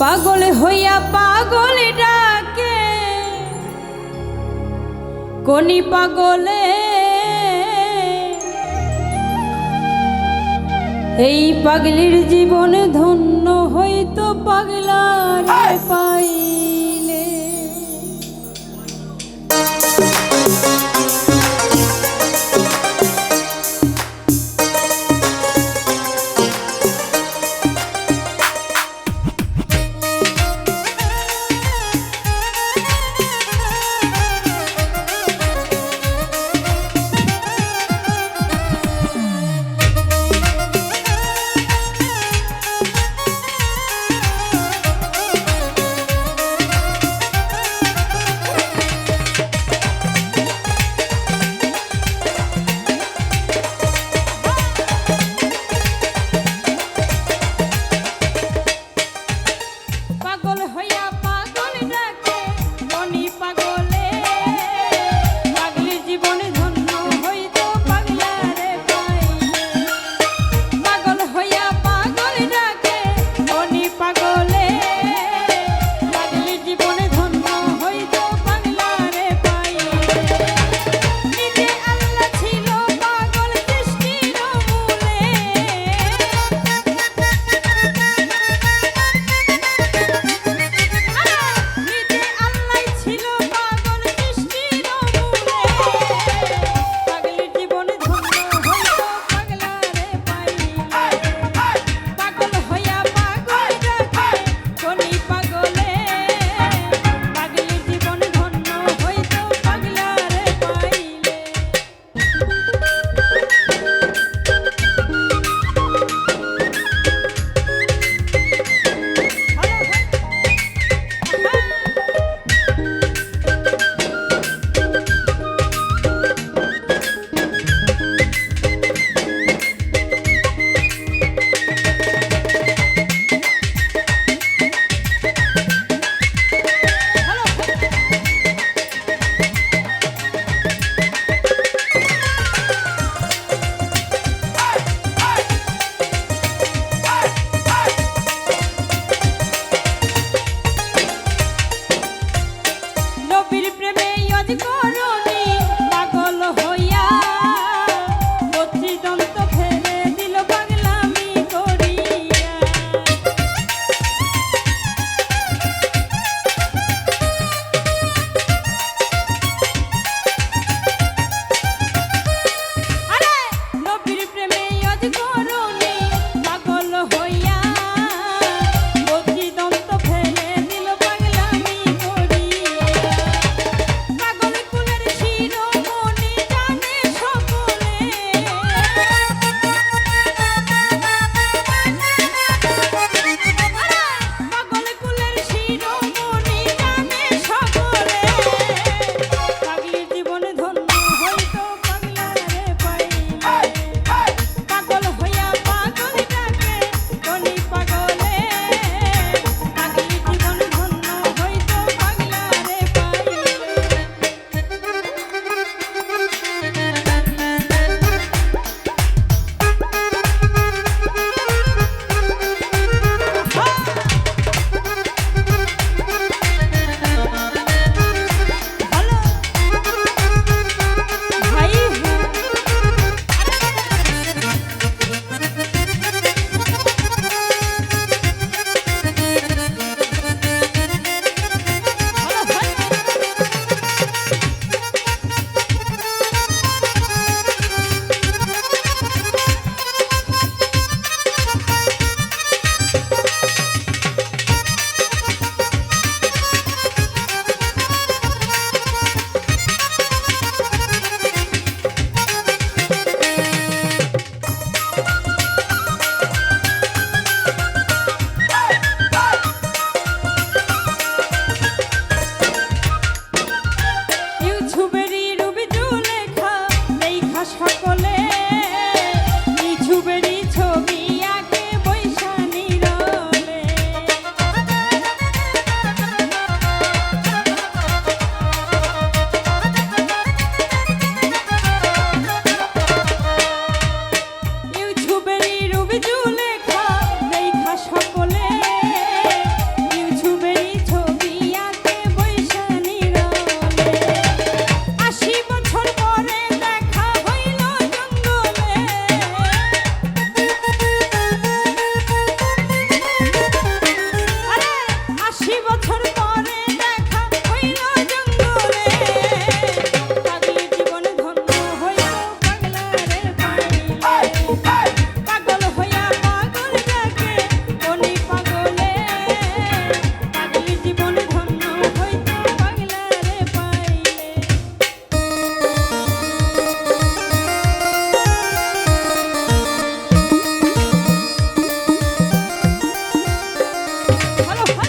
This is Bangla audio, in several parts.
পাগল হইয়া পাগল ডাকে। কোনি পাগলে। এই পাগলির জীবন ধন্য হইতো পাগলার পাইলে ভালো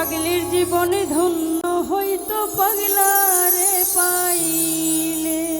পাগলির জীবনে ধন্য হইতো পাগলারে পাইলে।